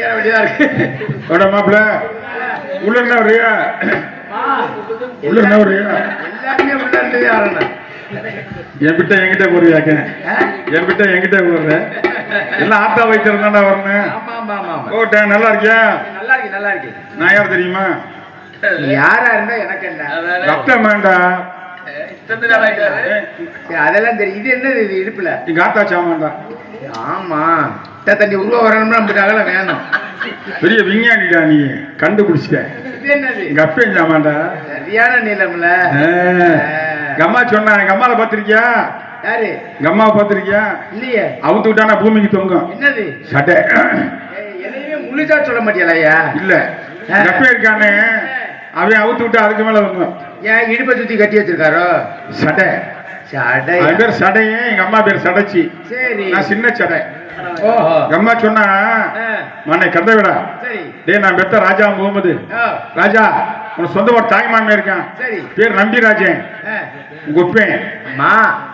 ஓடியார வேண்டியதா இருக்கு. வாடா மாப்பிள்ள உள்ள என்ன வரியா? உள்ள என்ன வரியா? எல்லாருமே உள்ள இருந்ததே ஆரணும் என் கிட்ட என்கிட்ட போறியாக்க என் கிட்ட என்கிட்ட போடுற எல்லாம் ஆத்தா வைத்தியம் தானே வரணும். ஆமா ஆமா ஆமா ஆமா. ஓட்டேன் நல்லா இருக்கியா? நல்லா இருக்கு நல்லா இருக்கு. நான் யார் தெரியுமா? யாரா இருந்தா எனக்கு என்ன? ரத்தம் வேண்டாம் அதெல்லாம் தெரியும். இது என்னது இது இடுப்புல? எங்க ஆத்தா சாமான்டா ஆமா. தண்ணி உருவ வரணும்னா நம்மளுக்கு அகலம் வேணும். பெரிய விஞ்ஞானிடா நீ கண்டுபிடிச்சிட்ட. எங்க அப்பன் சாமான்டா சரியான நீளம்ல. அம்மா சொன்னா எங்க அம்மாவை பார்த்திருக்கியா? யாரு? எங்க அம்மாவை பார்த்திருக்கியா? இல்லையே. அவுத்து விட்டானா பூமிக்கு தொங்கும். என்னது? சட்டை. எதையுமே முழுசா சொல்ல மாட்டியலா ஐயா இல்ல அப்பன் இருக்கானே. அவன் அவுத்து விட்டா அதுக்கு மேல தொங்கும். ஏன் இடுப்பை சுத்தி கட்டி வச்சிருக்காரோ? சடை சடை. பேர் சடையே எங்க அம்மா பேர் சடைச்சி. சரி. நான் சின்ன சடை. அம்மா சொன்னா ஆ, மனை கந்த விடா. சரி. டேய் நான் பெத்த ராஜா முகமது. ராஜா உனக்கு சொந்த ஒரு தாய் மாமே இருக்கான் பேர் நம்பி ராஜன் உங்க ஒப்பேன்.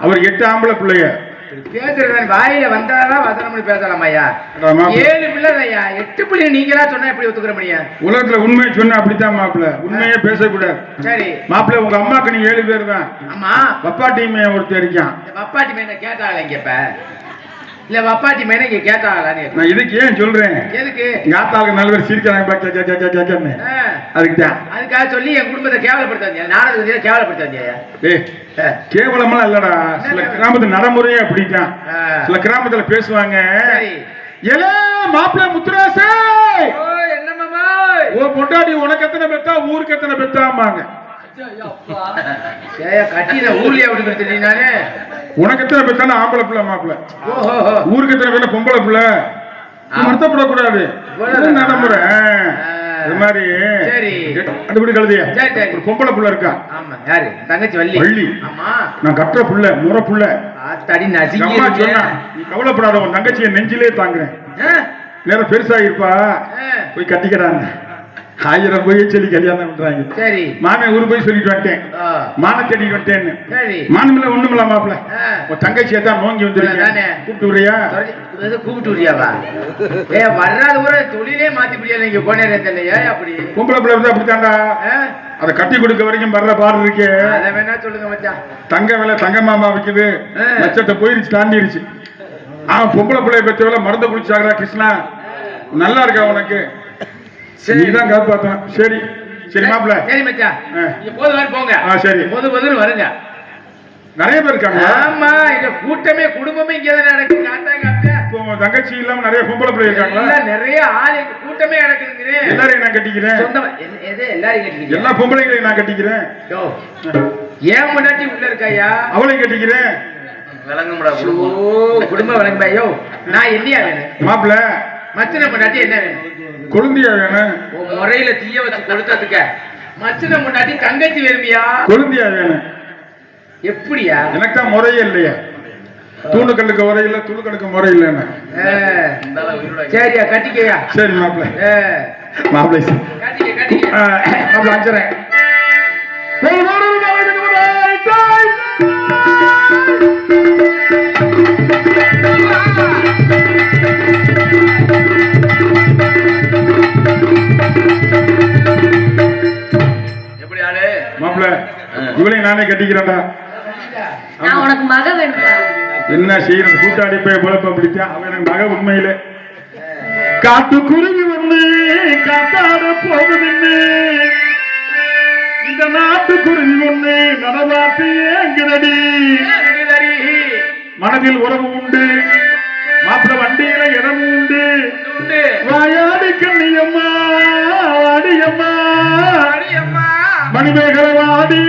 அவர் எட்டு ஆம்பளை பிள்ளைய. பேசுறது வாயில வந்தாதான் வசனம் பேசலாம் ஐயா. ஏழு பிள்ளை ஐயா எட்டு பிள்ளை நீங்களா சொன்னா எப்படி ஒத்துக்கிற முடியும்? உலகத்துல உண்மையை சொன்னா அப்படித்தான் மாப்பிள்ள. உண்மையே பேசக்கூடாது. சரி. மாப்பிள்ள உங்க அம்மாக்கு நீ ஏழு பேர் தான். ஆமா. பப்பாட்டியுமே ஒருத்தர் இருக்கான். மேன கேட்டாங்களா இங்க இப்ப. இல்ல வப்பாட்டி மேன இங்க கேட்டாங்களான்னு. நான் இதுக்கு ஏன் சொல்றேன்? எதுக்கு? எங்க ஆத்தாளுக்கு நல்ல பேர் சிரிக்கிறாங்க அதுக்கு தான் அதுக்காக சொல்லி என் குடும்பத்தை கேவலப்படுத்தாங்க நாடகத்தை கேவலப்படுத்தாங்க ஏய் கேவலமெல்லாம் இல்லடா. சில கிராமத்து நடைமுறையே அப்படித்தான். ஆ. சில கிராமத்துல பேசுவாங்க. எலே மாப்பிள்ள முத்துராசே! ஓ என்ன மாமா? ஓ பொண்டாடி உனக்கு எத்தனை பெத்தா ஊருக்கு எத்தனை பெத்தாம்பாங்க. ஏயா கட்டின ஊர்லயே அப்படி கொடுத்துட்டீங்க நானு? உனக்கு எத்தனை பெத்தாலும் ஆம்பளை பிள்ளை மாப்பிள்ள? ஓஹோ. ஊருக்கு எத்தனை பேர்ல பொம்பளை பிள்ளை? வருத்தப்படக்கூடாது. நடைமுறை. அது மாதிரி. அதுபடி கழுதிய. ஒரு பொம்பளை பிள்ளை இருக்கா? ஆமா யாரு? தங்கச்சி வள்ளி. வள்ளி. ஆமா. நான் கட்டுற புள்ள முறை புள்ள. அம்மா இருக்கே. சொன்னா நீ கவலைப்படாத உன் தங்கச்சியை நெஞ்சிலே தாங்குறேன். நேரம் பெருசா இருப்பா போய் கட்டிக்கிறாங்க ஆயிரம் போய் சொல்லி கல்யாணம் பண்றாங்க. சரி. மாமே ஊரு போய் சொல்லிட்டு வந்துட்டேன். மான தேடிட்டு வந்துட்டேன்னு. சரி. மானமில்ல ஒண்ணுமில்ல மாப்பிள்ள. உன் தங்கச்சியை தான் நோங்கி வந்திருக்கேன். கூப்பிட்டு வரியா? கூப்பிட்டு விடியாவா ஏ வர்றாது கூட தொழிலே மாத்தி முடியல இங்க போனே தெரியல அப்படி? பொம்பளை பிள்ளை வந்து அப்படித்தாண்டா அதை கட்டி கொடுக்க வரைக்கும் வர்ற பாடு இருக்கே. அதை வேணா சொல்லுங்க மச்சான். தங்க விலை தங்க மாமா விக்குது. லட்சத்தை போயிருச்சு தாண்டிருச்சு. ஆ பொம்பளை பிள்ளைய பெற்றவள மருந்து குடிச்சாங்களா கிருஷ்ணா? நல்லா இருக்கா உனக்கு? சரி. நீதான் காப்பாத்தணும் சரி. சரி மாப்பிள்ள சரி மச்சான். ஆ. நீங்க போது மாதிரி போங்க. ஆ, சரி. போது போதுன்னு வருங்க. நிறைய பேர் இருக்காங்க. ஆமா இந்த கூட்டமே குடும்பமே இங்க தான் நடக்குது. காத்தாங்க அப்பா இப்போ தங்கச்சி இல்லாம நிறைய பொம்பளை பிள்ளை இருக்காங்களா? நிறைய ஆளு கூட்டமே நடக்குதுங்க எல்லாரையும் நான் கட்டிக்கிறேன். சொந்தமா எது- எல்லாரும் கட்டிக்கிறீங்க? எல்லா பொம்பளைங்களையும் நான் கட்டிக்கிறேன். யோ, ஏன் முன்னாடி உள்ள இருக்காயா? அவளையும் கட்டிக்கிறேன். ஓ குடும்ப வழங்குபா யோ நான் என்னையா வேணும்? மாப்பிள்ள மச்சனை முன்னாடி என்ன வேணும்? கொழுந்தியா வேணும் முறையில தீய வச்சு கொடுத்ததுக்க மச்சனை முன்னாடி தங்கச்சி வேணுமியா? கொழுந்தியா வேணும் எப்படியா? எனக்கு தான் முறையே இல்லையா. தூணுக்கல்லுக்கு முறை இல்லை துணுக்கலுக்கு முறை இல்லைன்னு. சரியா கட்டிக்கயா. சரி மாப்பிள்ள. மாப்பிள்ளை மாப்பிள்ள அஞ்சுறேன் நானே கட்டிக்கிறேன்டா. நான் உனக்கு மக வேணும்ப்பா என்ன செய்யறது? கூட்டாடி போய் பொழப்ப பிடிச்சா அவன் எனக்கு மக உண்மையில. காட்டு குருவி வந்து காத்தாட போகுதுன்னு இந்த நாட்டு குருவி ஒண்ணு நடவாத்து ஏங்குதடி. மனதில் உறவு உண்டு. மாப்பிள்ள வண்டியில இடம் உண்டு. வாயாடி கண்ணியம்மா அடியம்மா மணிமேகலை வாடி.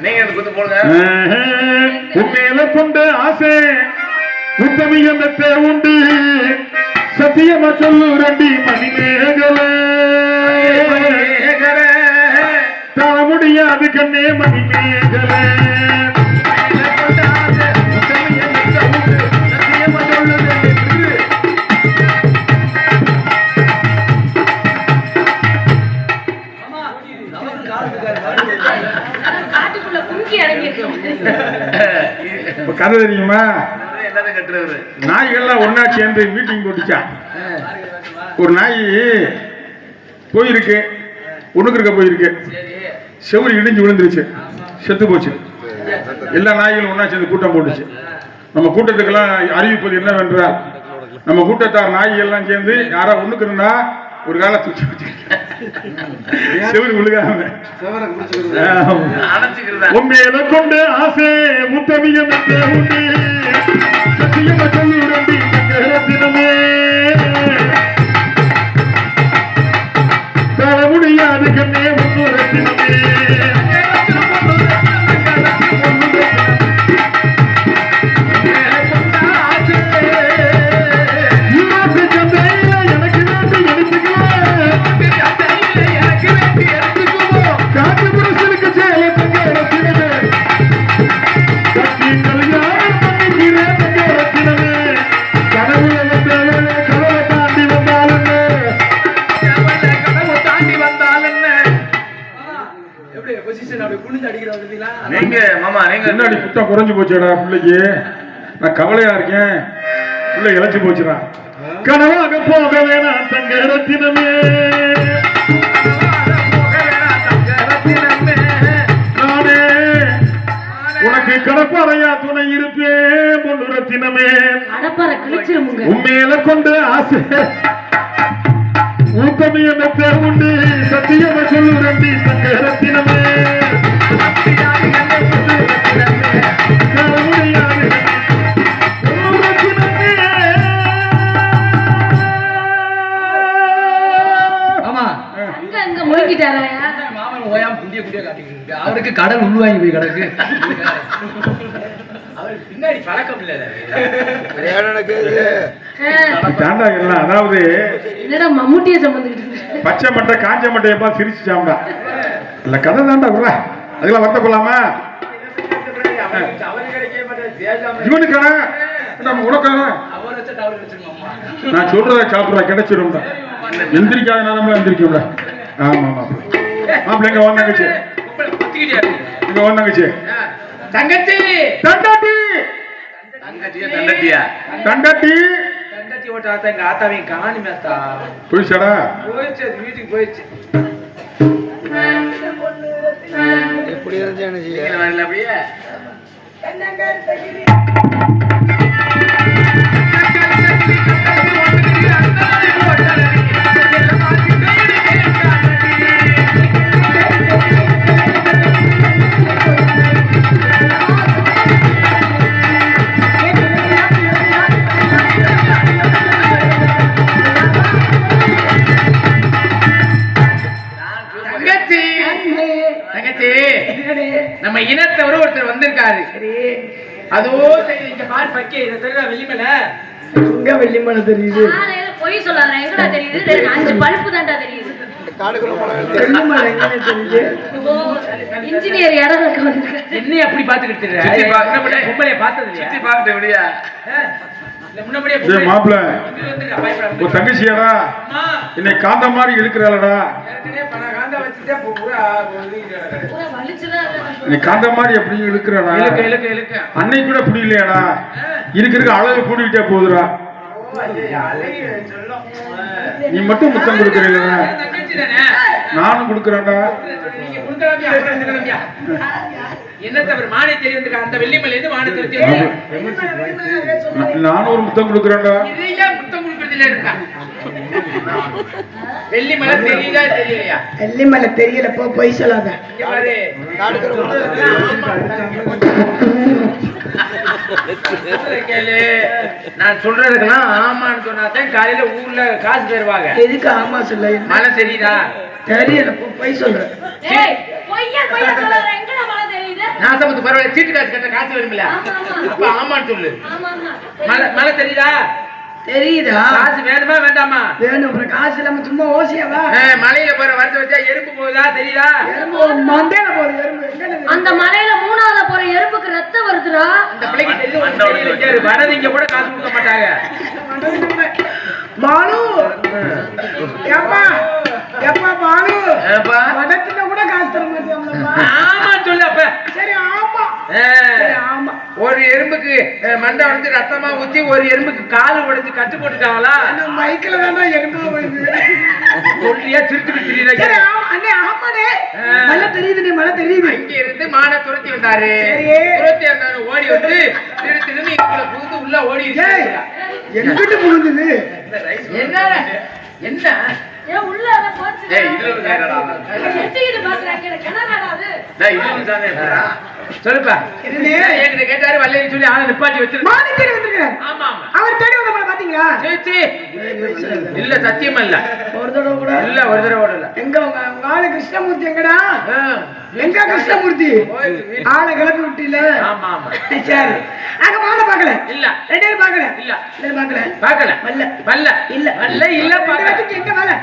நீங்க குத்து போடுங்க? உண்மையில கொண்ட ஆசை உத்தமியமத்தை உண்டு. சத்தியமா சொல்லு ரெண்டி மணி மேகலை தர முடியாது கண்ணே மணி மேகலை இப்ப கதை தெரியுமா? நாய்கள்லாம் ஒண்ணா சேர்ந்து மீட்டிங் போட்டுச்சா? ஒரு நாய் போயிருக்கு. ஒண்ணுக்கு இருக்க போயிருக்கு. செவுரு இடிஞ்சு விழுந்துருச்சு. செத்து போச்சு. எல்லா நாய்களும் ஒண்ணா சேர்ந்து கூட்டம் போட்டுச்சு. நம்ம கூட்டத்துக்கெல்லாம் அறிவிப்பது என்னவென்றால் நம்ம கூட்டத்தார் நாய்கள் எல்லாம் சேர்ந்து யாரா ஒண்ணுக்கு இருந்தா ஒரு கால தூக்கி செவுரு விழுகாம உண்மையில கொண்டு ஆசை முத்தமியம் சத்தியம் சொல்லுரண்டி தினமே தர முடியாது கண்ணே முன்னூறு தினமே நீங்க மாமா நீங்க என்னடி குட்டம் குறைஞ்சு போச்சுடா பிள்ளைக்கு. நான் கவலையா இருக்கேன். பிள்ளை இழைச்சு போச்சுடா. கனவாக போக வேணாம் தங்க நானே உனக்கு கடப்பாறையா துணை இருப்பேன் பொண்ணு ரத்தினமே உண்மையில கொண்டு ஆசை. ஊக்கமியமத்தை உண்டு சத்தியம சொல்லு ரெண்டி தங்க ரத்தினமே மாமன் ஓயாம குண்டிய குண்டிய காட்டிக்கிட்டு. அவருக்கு கடன் உள்வாங்கி போய் கிடக்கு. அவருக்கு பின்னாடி பழக்கம் இல்ல அதாவது மம்முட்டிய சம்பந்துக்கிட்டு. பச்சை மட்டை காஞ்ச மட்டையப்பா சிரிச்சுச்சாம்டா இல்ல கதை தாண்டா விட அதெல்லாம் வருத்த கொள்ளாமா? அவரு கிடைக்கவே மாட்டேன் இவனுக்கான நம்ம உனக்கான? நான் சொல்றத சாப்பிடுறா கிடைச்சிரும்டா. எந்திரிக்காத நேரம்லாம் எந்திரிக்கும்ல ஆமா மாப்பிள்ள மாப்பிள்ள எங்க வந்தாங்கச்சு இங்க வந்தாங்கச்சு தங்கச்சி! தண்டாட்டி தங்கச்சியா? தண்டட்டியா தண்டாட்டி தங்கச்சி ஓட்டாத்த எங்க ஆத்தாவையும் காணுமேத்தா போயிடுச்சாடா. போயிடுச்சு அது வீட்டுக்கு போயிடுச்சு. எப்படி இருந்துச்சு வரல வெளிமேல எங்க வெள்ளிமலை தெரியுது? பொய் சொல்லாத எங்கடா தெரியுது? அஞ்சு தெரியுது. வெள்ளிமலை இன்ஜினியர் இடம் அப்படி பாத்துக்கிட்டு மாப்பிள்ள. ஒரு தங்கச்சியாடா. என்னை காந்த மாதிரி பண காந்தா மாதிரி எப்படி இழுக்கிறாடா. இழுக்க, இழுக்க, இழுக்க. அன்னை கூட புரியலையாடா இருக்க இருக்க அழகு சொல்லும். நீ மட்டும் முத்தம் தானே? நானும் கொடுக்கறேன்டா. நானும் ஒரு முத்தம் கொடுக்கறேன்டா. இதையா முத்தம் கொடுக்கறதுல இருக்கா? வெள்ளிமலை தெரியுதா தெரியலையா? வெள்ளிமலை தெரியல போ பொய் சொல்லாத இங்க பாரு சொல்றத கேளு. நான் சொல்றதுக்கெல்லாம் ஆமான்னு சொன்னாதான் காலையில ஊர்ல காசு தருவாங்க. எதுக்கு ஆமா சொல்ல? மழை தெரியுதா? தெரியல போ பொய் சொல்ற ஏய் பொய்யா பொய்யா சொல்லாத எங்கடா மழை நாசமத்து பரவாயில்ல சீட்டு காசு கட்ட காசு வேணும்ல ஆமா, ஆமா. அப்ப ஆமான்னு சொல்லு. ஆமா ஆமா. மழை மழை தெரியுதா? தெரியுதா? காசு வேணுமா வேண்டாமா? வேணும் அப்புறம் காசு இல்லாம சும்மா ஓசியாவா மலையில போற வருஷம் வச்சா எறும்பு போகுதா தெரியுதா? எறும்பு மண்டையில போகுது எறும்பு? அந்த மலையில மூணாவதுல போற எறும்புக்கு ரத்தம் வருதுடா. இந்த பிள்ளைக்கு தெரியும். வரவங்க கூட காசு கொடுக்க மாட்டாங்க. எப்பா பாலு ஏப்பா? வடக்குல கூட காசு தர ஆமா சொல்லு அப்ப சரி ஆமா ஆ, சரி ஆமா ஒரு எறும்புக்கு மண்டை உடைஞ்சு ரத்தமா ஊத்தி ஒரு எறும்புக்கு கால் உடைஞ்சு கட்டு போட்டுட்டாங்களா? மைக்கில் தானே எறும்பு சரி கேளு. ஆமா அண்ணே ஆமாடே. மழை தெரியுது நீ மழை தெரியுது. இங்க இருந்து மான துரத்தி வந்தாரு. துரத்தி வந்தாரு ஓடி வந்து திரு திரும்பி எங்களை புகுந்து உள்ள ஓடி. எங்கிட்டு புகுந்தது என்ன? என்ன? ஏன் உள்ள போச்சு இதுல பாக்குறாங்க அது. டேய், தானே. சொல்லுப்பா? என்கிட்ட கேட்டாரு வல்லேன்னு சொல்லி ஆளை நிப்பாட்டி வச்சிருக்கேன் மாணிக்கடி வந்திருக்கிறார் ஆமா ஆமா. அவர் தேடி வந்த பாத்தீங்களா? சீ, சீ. இல்ல சத்தியமா இல்ல. ஒரு தடவை கூட. இல்ல ஒரு தடவை இல்ல. எங்க உங்க உங்க ஆளு கிருஷ்ணமூர்த்தி எங்கடா. எங்க கிருஷ்ணமூர்த்தி? ஆளை கிளப்பி விட்டில. ஆமா ஆமா. சரி. அங்க மாலை பாக்கல இல்ல. ரெண்டு பேரும் பாக்கல இல்ல. ரெண்டு பேரும் பாக்கல பாக்கல வல்ல. வல்ல இல்ல. வல்ல இல்ல ரெண்டு பாக்கல பேத்துக்கு எங்க வேலை